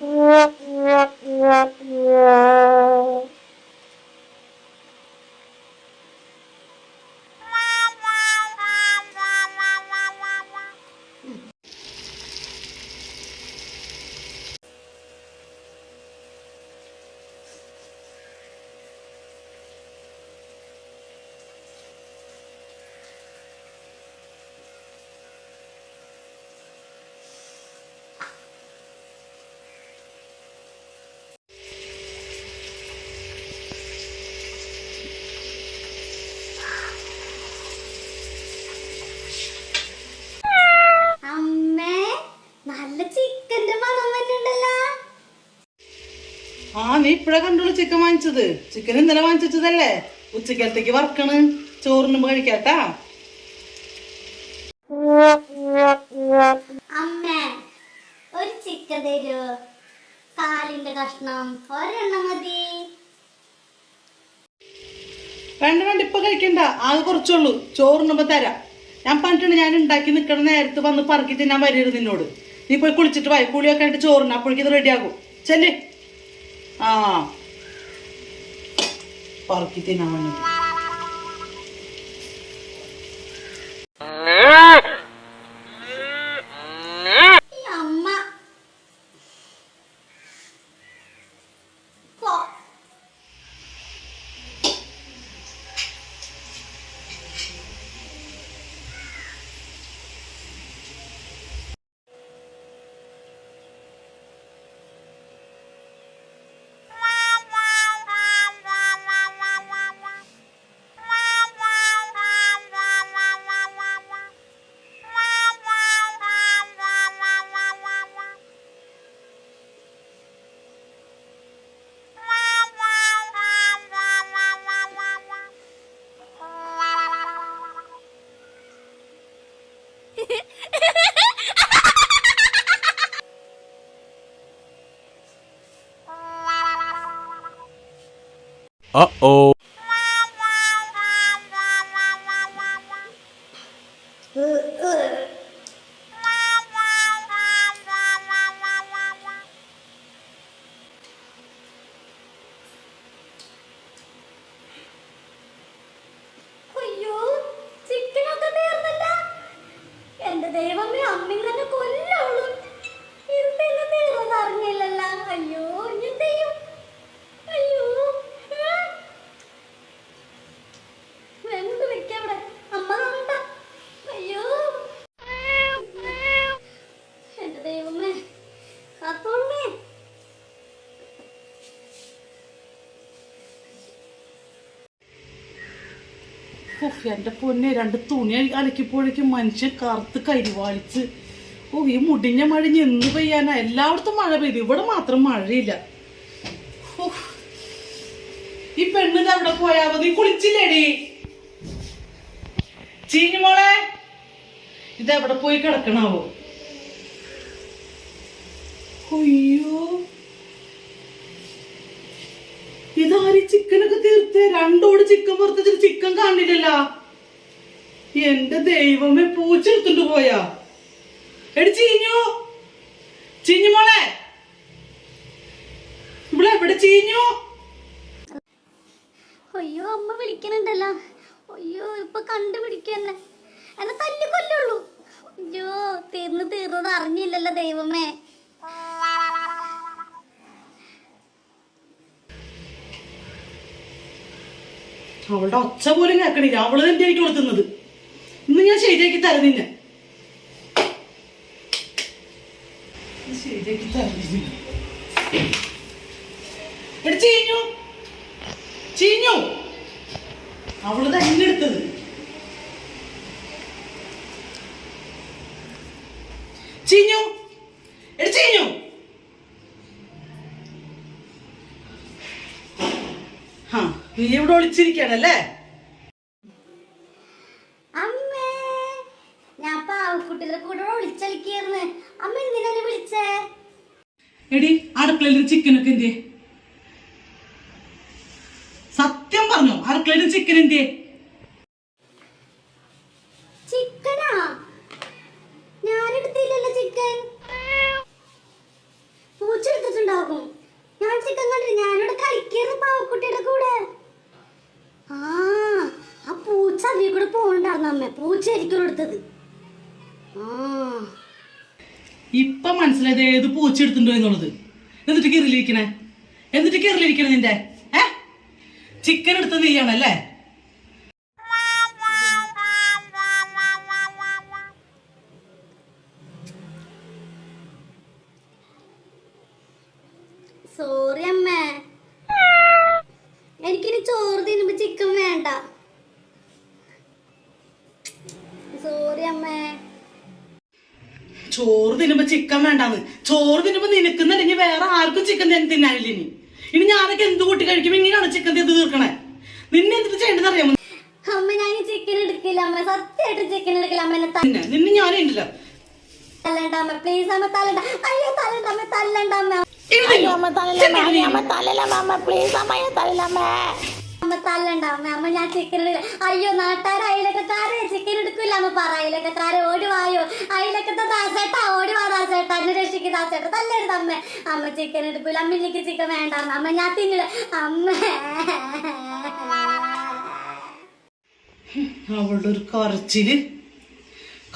Mm-hmm. ആ നീ ഇപ്പഴാ കണ്ടുള്ളൂ ചിക്കൻ വാങ്ങിച്ചത്. ചിക്കൻ ഇന്നലെ വാങ്ങിച്ചതല്ലേ? ഉച്ചക്കലത്തേക്ക് വറക്കണ്. ചോറിനും കഴിക്കാട്ടാ. അമ്മേ ഒരു ചിക്കൻ തരൂ. കാലിന്റെ കഷ്ണം. ഒരെണ്ണം മതി. വേണ്ട വേണ്ട ഇപ്പൊ കഴിക്കണ്ട. ആകെ കുറച്ചുള്ളൂ. ചോറിനുമ്പോ തരാം. ഞാൻ പറഞ്ഞിട്ടുണ്ട് ഞാൻ ഉണ്ടാക്കി നിൽക്കണ നേരത്ത് വന്ന് പറക്കി തിന്നാൻ വരരുത് നിന്നോട്. നീ പോയി കുളിച്ചിട്ട് വായി കുളിയൊക്കെ ആയിട്ട് ചോറിന് അപ്പോഴേക്കും ഇത് റെഡിയാകും ചെല്ലേ. ആ പറക്കി തിന്നാൻ Uh-oh. അയ്യോ ചിക്കനൊക്കെ തീർന്നല്ല. എന്റെ ദൈവമേ അറിഞ്ഞില്ലല്ലോ. അയ്യോ ഇനി എന്ത് ചെയ്യും അയ്യോ ആ. വെന്ത് നിക്കവിടെ അമ്മ കാണണ്ട അയ്യോ എന്റെ ദൈവമേ കാത്തോളേ ഉഫ്, എന്റെ പൊന്നെ രണ്ട് തുണി അലക്കിപ്പോഴേക്കും മനുഷ്യൻ കറുത്ത് കരിവാളിച്ച് ഓ ഈ മുടിഞ്ഞ മഴ ഇനി എന്ന് പെയ്യാനാ? എല്ലായിടത്തും മഴ പെയ്തു. ഇവിടെ മാത്രം മഴയില്ല. ഈ പെണ്ണിത് അവിടെ പോയാ? മതി കുളിച്ചില്ലേടി? ചീഞ്ഞു മോളെ. ഇതെവിടെ പോയി കിടക്കണാവോ? അയ്യോ. ഇതാര് രണ്ടോട് ചിക്കൻ പുറത്തിട്ട് ചിക്കൻ കാണില്ലല്ല. എന്റെ ദൈവമേ പൂച്ചെടുത്തിട്ട് പോയാ. എടി ചീഞ്ഞു. ചീഞ്ഞു മോളെ. ഇവിടെ എവിടെ ചീഞ്ഞു. അയ്യോ അമ്മ വിളിക്കണുണ്ടല്ലോ അയ്യോ ഇപ്പൊ കണ്ടുപിടിക്കന്നെ എന്നെ തല്ലു കൊല്ലുള്ളൂ അയ്യോ തീർന്ന് തീർന്നത് അറിഞ്ഞില്ലല്ലോ ദൈവമേ. അവളുടെ ഒച്ച പോലും കേൾക്കണില്ല. അവൾ തന്നെ എനിക്ക് കൊടുത്തുന്നത് ഇന്ന് ഞാൻ ശരിയാക്കി തരാം നിന്നെ. ഇത് ശരിയാക്കി തരാം നിന്നെ. എടി ചീഞ്ഞു. ചീഞ്ഞു. അവൾ തന്നെ എടുത്തത്. ചീഞ്ഞു. എടി ചീഞ്ഞു. നീ ഇവിടെ ഒളിച്ചിരിക്കണല്ലേ അമ്മേ ഞാൻ പാവക്കുട്ടികളുടെ കൂടെ അമ്മ വിളിച്ചേ? എടി അടുക്കളയിൽ ചിക്കനൊക്കെ എന്തിയെ? സത്യം പറഞ്ഞു അടുക്കളയിൽ ചിക്കൻ എന്തിയെ? അമ്മ പൂച്ച ആയിരിക്കും എടുത്തത് ഇപ്പൊ മനസ്സിലായത് ഏത് പൂച്ച എടുത്തിട്ടുണ്ടോ എന്നുള്ളത്. എന്നിട്ട് കീറിലിരിക്കണേ എന്നിട്ട് കീറിലിരിക്കണേ നിന്റെ. ഏ? ചിക്കൻ എടുത്ത നീയാണല്ലേ സോറി അമ്മേ. എനിക്കിനി ചോറ് തിന്നുമ്പോ ചിക്കൻ വേണ്ട. ചോറ് തിന്നുമ്പോ ചിക്കൻ വേണ്ടാന്ന്. ചോറ് തിന്നുമ്പോ നിനക്കുന്നുണ്ടെങ്കിൽ വേറെ ആർക്കും ചിക്കൻ തിന്നാനില്ല ഇനി. ഇനി ഞാനൊക്കെ എന്ത് കൂട്ടി കഴിക്കും? ഇങ്ങനെയാണ് ചിക്കൻ ചെയ്ത് തീർക്കണേ. നിന്നെ എന്തിട്ട് ചെയ്യേണ്ടത് അറിയാമോ? അമ്മ ഞാൻ ചിക്കൻ എടുക്കില്ല അമ്മ. സത്യമായിട്ട് ചിക്കൻ എടുക്കില്ല അമ്മ എന്നെ നിന്നെ നിന്നെ ഞാനുണ്ടല്ല തല്ലണ്ട അമ്മ പ്ലീസ് അമ്മ തല്ലണ്ട. അയ്യോ തല്ലണ്ട അമ്മ തല്ലണ്ട അമ്മ. അയ്യോ അമ്മ തല്ലല്ല അമ്മ തല്ലല്ല അമ്മ പ്ലീസ് അമ്മ തല്ലല്ല അമ്മ. അമ്മ തല്ലണ്ട അമ്മ ഞാൻ ചിക്കൻ അയ്യോ നാട്ടാർ അയലക്കാരെ ചിക്കൻ എടുക്കില്ല അമ്മ പറ. അയലക്കാരെ ഓടി വായോ. അയലക്കത്തെ ദാസേട്ടാ ഓടിവാ ദാസേട്ടാ എന്നെ രക്ഷിക്ക് ദാസേട്ടാ തല്ലരുത് അമ്മ. അമ്മ ചിക്കൻ എടുക്കില്ല അമ്മ എനിക്ക് ചിക്കൻ വേണ്ട അമ്മ. ഞാൻ തിന്നില്ല. അമ്മ. അവളുടെ ഒരു കറച്ചിൽ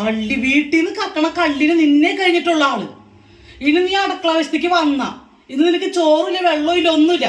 കള്ളി വീട്ടിൽ നിന്ന് കക്കണ കള്ളിന് നിന്നെ കഴിഞ്ഞിട്ടുള്ള ആൾ. ഇനി നീ അടുക്കള വശത്തേക്ക് വന്ന. ഇന്ന് നിനക്ക് ചോറില്ല വെള്ളമില്ല ഒന്നുമില്ല.